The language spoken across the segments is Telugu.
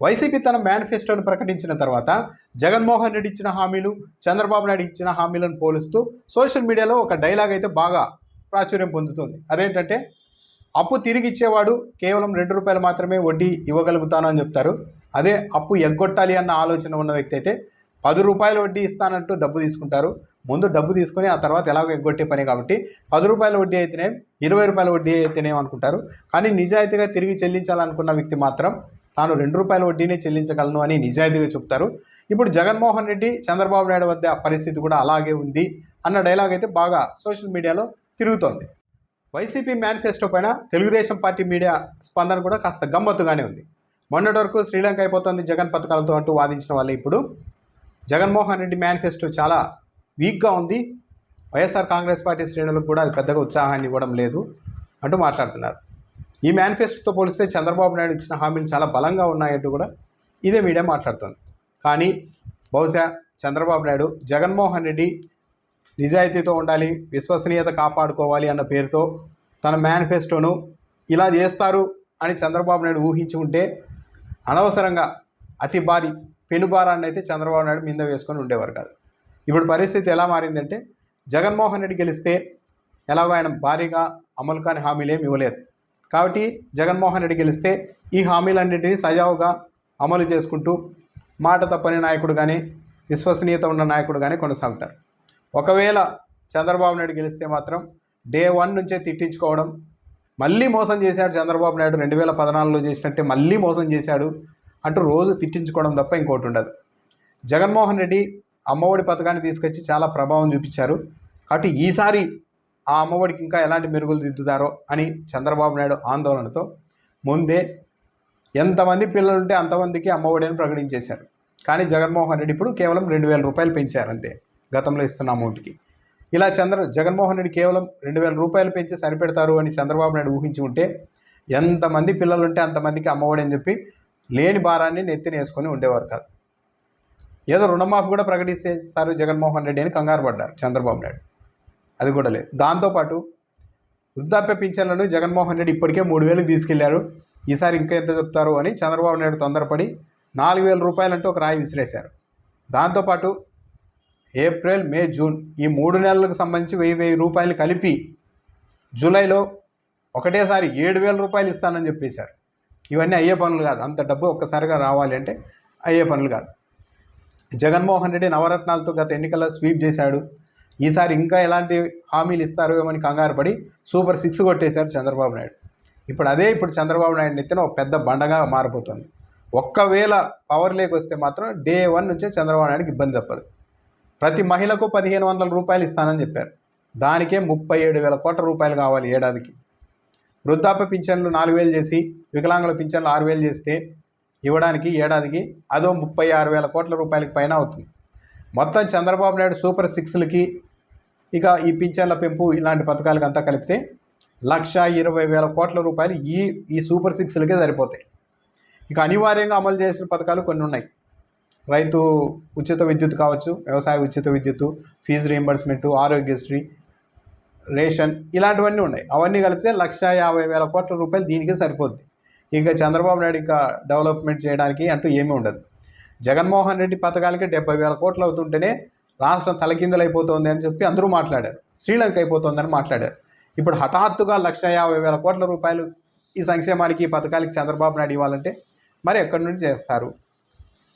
వైసీపీ తన మేనిఫెస్టోను ప్రకటించిన తర్వాత జగన్మోహన్ రెడ్డి ఇచ్చిన హామీలు చంద్రబాబు నాయుడు ఇచ్చిన హామీలను పోలుస్తూ సోషల్ మీడియాలో ఒక డైలాగ్ అయితే బాగా ప్రాచుర్యం పొందుతుంది. అదేంటంటే అప్పు తిరిగి ఇచ్చేవాడు కేవలం రెండు రూపాయలు మాత్రమే వడ్డీ ఇవ్వగలుగుతాను అని చెప్తారు. అదే అప్పు ఎగ్గొట్టాలి అన్న ఆలోచన ఉన్న వ్యక్తి అయితే పది రూపాయల వడ్డీ ఇస్తానంటూ డబ్బు తీసుకుంటారు. ముందు డబ్బు తీసుకుని ఆ తర్వాత ఎలాగో ఎగ్గొట్టే పని కాబట్టి పది రూపాయల వడ్డీ అయితేనే ఇరవై రూపాయల వడ్డీ అయితేనే అనుకుంటారు. కానీ నిజాయితీగా తిరిగి చెల్లించాలనుకున్న వ్యక్తి మాత్రం తాను రెండు రూపాయల వడ్డీనే చెల్లించగలను అని నిజాయితీగా చెప్తారు. ఇప్పుడు జగన్మోహన్ రెడ్డి చంద్రబాబు నాయుడు వద్ద పరిస్థితి కూడా అలాగే ఉంది అన్న డైలాగ్ అయితే బాగా సోషల్ మీడియాలో తిరుగుతోంది. వైసీపీ మేనిఫెస్టో పైన తెలుగుదేశం పార్టీ మీడియా స్పందన కూడా కాస్త గమ్మత్తుగానే ఉంది. మొన్నటి వరకు శ్రీలంక అయిపోతుంది జగన్ పథకాలతో అంటూ వాదించిన వాళ్ళు ఇప్పుడు. జగన్మోహన్ రెడ్డి మేనిఫెస్టో చాలా వీక్గా ఉంది. వైఎస్ఆర్ కాంగ్రెస్ పార్టీ శ్రేణులకు కూడా అది పెద్దగా ఉత్సాహాన్ని ఇవ్వడం లేదు అంటూ మాట్లాడుతున్నారు. ఈ మేనిఫెస్టోతో పోలిస్తే చంద్రబాబు నాయుడు ఇచ్చిన హామీలు చాలా బలంగా ఉన్నాయంటూ కూడా ఇదే మీడియా మాట్లాడుతుంది. కానీ బహుశా చంద్రబాబు నాయుడు జగన్మోహన్ రెడ్డి నిజాయితీతో ఉండాలి విశ్వసనీయత కాపాడుకోవాలి అన్న పేరుతో తన మేనిఫెస్టోను ఇలా చేస్తారు అని చంద్రబాబు నాయుడు ఊహించి ఉంటే అనవసరంగా అతి భారీ పెనుభారాన్ని అయితే చంద్రబాబు నాయుడు మీద వేసుకొని ఉండేవారు కాదు. ఇప్పుడు పరిస్థితి ఎలా మారిందంటే జగన్మోహన్ రెడ్డి గెలిస్తే ఎలాగో ఆయన భారీగా అమలు కాని హామీలు ఏమి ఇవ్వలేదు. కాబట్టి జగన్మోహన్ రెడ్డి గెలిస్తే ఈ హామీలన్నింటినీ సజావుగా అమలు చేసుకుంటూ మాట తప్పని నాయకుడు కానీ విశ్వసనీయత ఉన్న నాయకుడు కానీ కొనసాగుతారు. ఒకవేళ చంద్రబాబు నాయుడు గెలిస్తే మాత్రం డే వన్ నుంచే తిట్టించుకోవడం మళ్ళీ మోసం చేశాడు చంద్రబాబు నాయుడు రెండు వేల పద్నాలుగులో చేసినట్టే మళ్ళీ మోసం చేశాడు అంటూ రోజు తిట్టించుకోవడం తప్ప ఇంకోటి ఉండదు. జగన్మోహన్ రెడ్డి అమ్మఒడి పథకాన్ని తీసుకొచ్చి చాలా ప్రభావం చూపించారు. కాబట్టి ఈసారి ఆ అమ్మఒడికి ఇంకా ఎలాంటి మెరుగులు దిద్దుతారో అని చంద్రబాబు నాయుడు ఆందోళనతో ముందే ఎంతమంది పిల్లలు ఉంటే అంతమందికి అమ్మఒడి అని ప్రకటించేశారు. కానీ జగన్మోహన్ రెడ్డి ఇప్పుడు కేవలం రెండు వేల రూపాయలు పెంచారు అంతే. గతంలో ఇస్తున్న అమౌంట్కి. ఇలా చంద్ర జగన్మోహన్ రెడ్డి కేవలం రెండు వేల రూపాయలు పెంచి సరిపెడతారు అని చంద్రబాబు నాయుడు ఊహించి ఉంటే ఎంతమంది పిల్లలు ఉంటే అంతమందికి అమ్మఒడి అని చెప్పి లేని భారాన్ని నెత్తినేసుకొని ఉండేవారు కాదు. ఏదో రుణమాఫీ కూడా ప్రకటిస్తారు జగన్మోహన్ రెడ్డి అని కంగారు పడ్డారు చంద్రబాబు నాయుడు. అది కూడా లేదు. దాంతోపాటు వృద్ధాప్య పింఛన్లను జగన్మోహన్ రెడ్డి ఇప్పటికే మూడు వేలకు తీసుకెళ్ళారు. ఈసారి ఇంకా ఎంత చెప్తారు అని చంద్రబాబు నాయుడు తొందరపడి నాలుగు వేల రూపాయలంటూ ఒక రాయి విసిరేశారు. దాంతోపాటు ఏప్రిల్ మే జూన్ ఈ మూడు నెలలకు సంబంధించి వెయ్యి వెయ్యి రూపాయలు కలిపి జూలైలో ఒకటేసారి ఏడు వేల రూపాయలు ఇస్తానని చెప్పేశారు. ఇవన్నీ అయ్యే పనులు కాదు. అంత డబ్బు ఒక్కసారిగా రావాలి అంటే అయ్యే పనులు కాదు. జగన్మోహన్ రెడ్డి నవరత్నాలతో గత ఎన్నికల్లో స్వీప్ చేశాడు. ఈసారి ఇంకా ఎలాంటి హామీలు ఇస్తారు ఏమని కంగారు పడి సూపర్ సిక్స్ కొట్టేశారు చంద్రబాబు నాయుడు. ఇప్పుడు అదే ఇప్పుడు చంద్రబాబు నాయుడు నెత్తిన ఒక పెద్ద బండగా మారిపోతుంది. ఒక్కవేళ పవర్ లేక్ వస్తే మాత్రం డే వన్ నుంచే చంద్రబాబు నాయుడుకి ఇబ్బంది తప్పదు. ప్రతి మహిళకు పదిహేను వందల రూపాయలు ఇస్తానని చెప్పారు. దానికే ముప్పై ఏడు వేల కోట్ల రూపాయలు కావాలి ఏడాదికి. వృద్ధాప్య పింఛన్లు నాలుగు వేలు చేసి వికలాంగుల పింఛన్లు ఆరు వేలు చేస్తే ఇవ్వడానికి ఏడాదికి అదో ముప్పై ఆరు వేల కోట్ల రూపాయలకి పైన అవుతుంది. మొత్తం చంద్రబాబు నాయుడు సూపర్ సిక్స్లకి ఇక ఈ పింఛన్ల పెంపు ఇలాంటి పథకాలకు అంతా కలిపితే లక్ష ఇరవై వేల కోట్ల రూపాయలు ఈ ఈ సూపర్ సిక్స్లకే సరిపోతాయి. ఇక అనివార్యంగా అమలు చేసిన పథకాలు కొన్ని ఉన్నాయి. రైతు ఉచిత విద్యుత్ కావచ్చు వ్యవసాయ ఉచిత విద్యుత్ ఫీజు రీంబర్స్మెంట్ ఆరోగ్యశ్రీ రేషన్ ఇలాంటివన్నీ ఉన్నాయి. అవన్నీ కలిపితే లక్ష యాభై వేల కోట్ల రూపాయలు దీనికే సరిపోద్ది. ఇంకా చంద్రబాబు నాయుడు ఇంకా డెవలప్మెంట్ చేయడానికి అంటూ ఏమీ ఉండదు. జగన్మోహన్ రెడ్డి పథకాలకి డెబ్బై వేల కోట్లు అవుతుంటేనే రాష్ట్రం తలకిందులైపోతుంది అని చెప్పి అందరూ మాట్లాడారు. శ్రీలంక అయిపోతుందని మాట్లాడారు. ఇప్పుడు హఠాత్తుగా లక్ష యాభై వేల కోట్ల రూపాయలు ఈ సంక్షేమానికి ఈ పథకాలకి చంద్రబాబు నాయుడు ఇవ్వాలంటే మరి ఎక్కడి నుంచి చేస్తారు?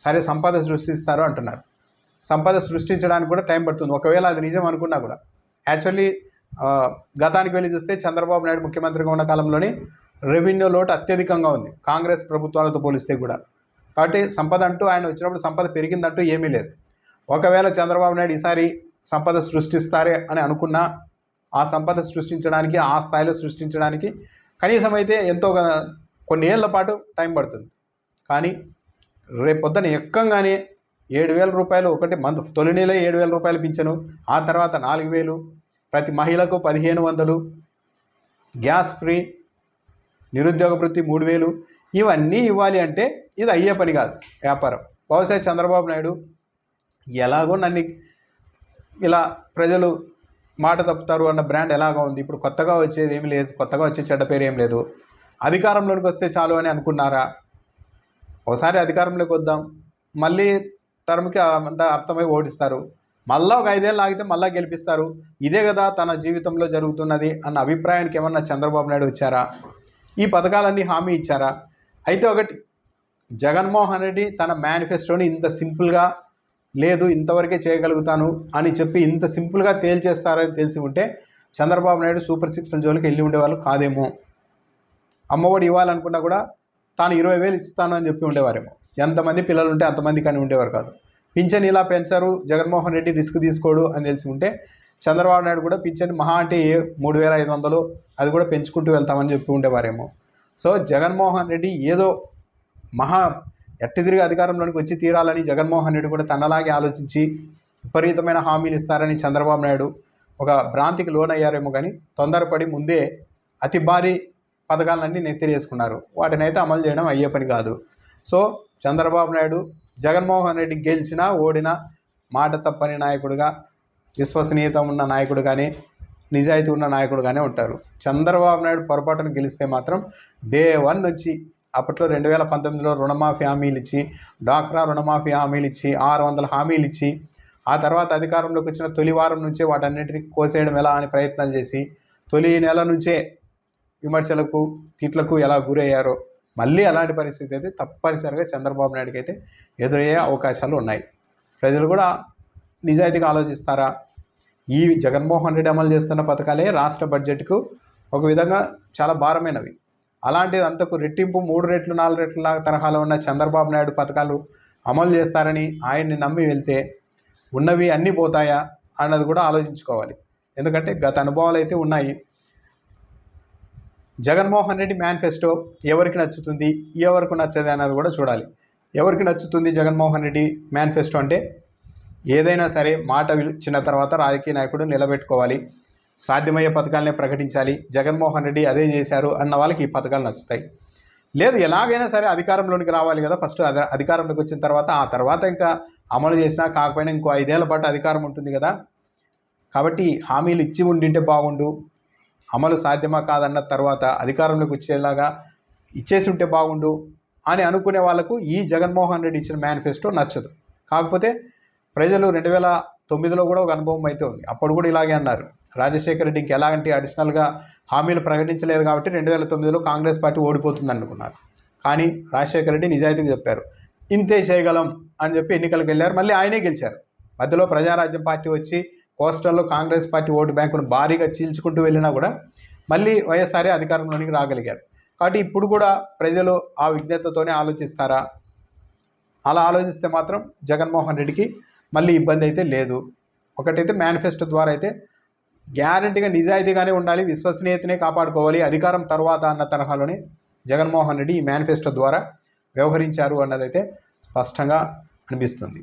సరే సంపద సృష్టిస్తారు అంటున్నారు. సంపద సృష్టించడానికి కూడా టైం పడుతుంది. ఒకవేళ అది నిజం అనుకున్నా కూడా. యాక్చువల్లీ గతానికి వెళ్ళి చూస్తే చంద్రబాబు నాయుడు ముఖ్యమంత్రిగా ఉన్న కాలంలోనే రెవెన్యూ లోటు అత్యధికంగా ఉంది. కాంగ్రెస్ ప్రభుత్వాలతో పోలిస్తే కూడా. కాబట్టి సంపద అంటూ ఆయన వచ్చినప్పుడు సంపద పెరిగిందంటూ ఏమీ లేదు. ఒకవేళ చంద్రబాబు నాయుడు ఈసారి సంపద సృష్టిస్తారే అని అనుకున్నా ఆ సంపద సృష్టించడానికి ఆ స్థాయిలో సృష్టించడానికి కనీసం అయితే ఎంతో కొన్ని ఏళ్ళ పాటు టైం పడుతుంది. కానీ రేపు పొద్దున ఎక్కంగానే ఏడు వేల రూపాయలు ఒకటి మంత్ తొలి నెల ఏడు వేల రూపాయలు పింఛను ఆ తర్వాత నాలుగు వేలు ప్రతి మహిళకు పదిహేను వందలు గ్యాస్ ఫ్రీ నిరుద్యోగ వృత్తి మూడు వేలు ఇవన్నీ ఇవ్వాలి అంటే ఇది అయ్యే పని కాదు వ్యాపారం. బహుశా చంద్రబాబు నాయుడు ఎలాగో నన్ను ఇలా ప్రజలు మాట తప్పుతారు అన్న బ్రాండ్ ఎలాగో ఉంది? ఇప్పుడు కొత్తగా వచ్చేది ఏమి లేదు కొత్తగా వచ్చే చెడ్డ పేరు ఏం లేదు. అధికారంలోకి వస్తే చాలు అని అనుకున్నారా? ఒకసారి అధికారంలోకి వద్దాం. మళ్ళీ టర్మ్కి అంత అర్థమై ఓడిస్తారు. మళ్ళా ఒక ఐదేళ్ళు ఆగితే మళ్ళా గెలిపిస్తారు. ఇదే కదా తన జీవితంలో జరుగుతున్నది అన్న అభిప్రాయానికి ఏమన్నా చంద్రబాబు నాయుడు వచ్చారా? ఈ పథకాలన్నీ హామీ ఇచ్చారా? అయితే ఒకటి జగన్మోహన్ రెడ్డి తన మేనిఫెస్టోని ఇంత సింపుల్గా లేదు ఇంతవరకే చేయగలుగుతాను అని చెప్పి ఇంత సింపుల్గా తేల్చేస్తారని తెలిసి ఉంటే చంద్రబాబు నాయుడు సూపర్ సిక్స్ జోలికి వెళ్ళి ఉండేవాళ్ళు కాదేమో. అమ్మఒడి ఇవ్వాలనుకున్నా కూడా తాను ఇరవై వేలు ఇస్తాను అని చెప్పి ఉండేవారేమో. ఎంతమంది పిల్లలు ఉంటే అంతమంది కానీ ఉండేవారు కాదు. పింఛన్ ఇలా పెంచారు జగన్మోహన్ రెడ్డి రిస్క్ తీసుకోడు అని తెలిసి ఉంటే చంద్రబాబు నాయుడు కూడా పింఛన్ మహా అంటే ఏ మూడు వేల ఐదు వందలు అది కూడా పెంచుకుంటూ వెళ్తామని చెప్పి ఉండేవారేమో. సో జగన్మోహన్ రెడ్డి ఏదో మహా ఎట్టిదిరిగి అధికారంలోనికి వచ్చి తీరాలని జగన్మోహన్ రెడ్డి కూడా తనలాగే ఆలోచించి విపరీతమైన హామీలు ఇస్తారని చంద్రబాబు నాయుడు ఒక భ్రాంతికి లోనయ్యారేమో కానీ తొందరపడి ముందే అతి భారీ పథకాలన్నీ నెత్తిరేసుకున్నారు. వాటిని అయితే అమలు చేయడం అయ్యే పని కాదు. సో చంద్రబాబు నాయుడు జగన్మోహన్ రెడ్డి గెలిచినా ఓడినా మాట తప్పని నాయకుడిగా విశ్వసనీయత ఉన్న నాయకుడుగానే నిజాయితీ ఉన్న నాయకుడుగానే ఉంటారు. చంద్రబాబు నాయుడు పొరపాటును గెలిస్తే మాత్రం డే వన్ నుంచి అప్పట్లో రెండు వేల పంతొమ్మిదిలో రుణమాఫీ హామీలు ఇచ్చి డాక్రా రుణమాఫీ హామీలు ఇచ్చి ఆరు వందల హామీలు ఇచ్చి ఆ తర్వాత అధికారంలోకి వచ్చిన తొలి వారం నుంచే వాటన్నిటిని కోసేయడం ఎలా అని ప్రయత్నాలు చేసి తొలి నెల నుంచే విమర్శలకు తిట్లకు ఎలా గురయ్యారో మళ్ళీ అలాంటి పరిస్థితి అయితే తప్పనిసరిగా చంద్రబాబు నాయుడుకి అయితే ఎదురయ్యే అవకాశాలు ఉన్నాయి. ప్రజలు కూడా నిజాయితీగా ఆలోచిస్తారా? ఈ జగన్మోహన్ రెడ్డి అమలు చేస్తున్న పథకాలే రాష్ట్ర బడ్జెట్కు ఒక విధంగా చాలా భారమైనవి. అలాంటిది అంతకు రెట్టింపు మూడు రెట్లు నాలుగు రెట్ల తరహాలో ఉన్న చంద్రబాబు నాయుడు పథకాలు అమలు చేస్తారని ఆయన్ని నమ్మి వెళ్తే ఉన్నవి అన్నీ పోతాయా అన్నది కూడా ఆలోచించుకోవాలి. ఎందుకంటే గత అనుభవాలు అయితే ఉన్నాయి. జగన్మోహన్ రెడ్డి మేనిఫెస్టో ఎవరికి నచ్చుతుంది ఎవరికి నచ్చదు అన్నది కూడా చూడాలి. ఎవరికి నచ్చుతుంది జగన్మోహన్ రెడ్డి మేనిఫెస్టో అంటే ఏదైనా సరే మాట ఇచ్చిన తర్వాత రాజకీయ నాయకుడు నిలబెట్టుకోవాలి. సాధ్యమయ్యే పథకాలనే ప్రకటించాలి. జగన్మోహన్ రెడ్డి అదే చేశారు అన్న వాళ్ళకి ఈ పథకాలు నచ్చుతాయి. లేదు ఎలాగైనా సరే అధికారంలోనికి రావాలి కదా ఫస్ట్. అధికారంలోకి వచ్చిన తర్వాత ఆ తర్వాత ఇంకా అమలు చేసినా కాకపోయినా ఇంకో ఐదేళ్ళ పాటు అధికారం ఉంటుంది కదా. కాబట్టి హామీలు ఇచ్చి ఉండింటే బాగుండు. అమలు సాధ్యమా కాదన్న తర్వాత అధికారంలోకి వచ్చేలాగా ఇచ్చేసి ఉంటే బాగుండు అని అనుకునే వాళ్ళకు ఈ జగన్మోహన్ రెడ్డి ఇచ్చిన మేనిఫెస్టో నచ్చదు. కాకపోతే ప్రజలు రెండు వేల తొమ్మిదిలో కూడా ఒక అనుభవం అయితే ఉంది. అప్పుడు కూడా ఇలాగే అన్నారు. రాజశేఖర రెడ్డికి ఎలాంటి అడిషనల్గా హామీలు ప్రకటించలేదు కాబట్టి రెండు వేల తొమ్మిదిలో కాంగ్రెస్ పార్టీ ఓడిపోతుంది అనుకున్నారు కానీ రాజశేఖర రెడ్డి నిజాయితీగా చెప్పారు. ఇంతే చేయగలం అని చెప్పి ఎన్నికలకు వెళ్ళారు. మళ్ళీ ఆయనే గెలిచారు. మధ్యలో ప్రజారాజ్యం పార్టీ వచ్చి కోస్టల్లో కాంగ్రెస్ పార్టీ ఓటు బ్యాంకును భారీగా చీల్చుకుంటూ వెళ్ళినా కూడా మళ్ళీ వైఎస్ఆర్ఏ అధికారంలోనికి రాగలిగారు. కాబట్టి ఇప్పుడు కూడా ప్రజలు ఆ విజ్ఞతతోనే ఆలోచిస్తారా? అలా ఆలోచిస్తే మాత్రం జగన్మోహన్ రెడ్డికి మళ్ళీ ఇబ్బంది అయితే లేదు. ఒకటైతే మేనిఫెస్టో ద్వారా అయితే గ్యారంటీగా నిజాయితీగానే ఉండాలి విశ్వసనీయతనే కాపాడుకోవాలి అధికారం తర్వాత అన్న తరహాలోనే జగన్మోహన్ రెడ్డి ఈ మేనిఫెస్టో ద్వారా వ్యవహరించారు అన్నదైతే స్పష్టంగా అనిపిస్తుంది.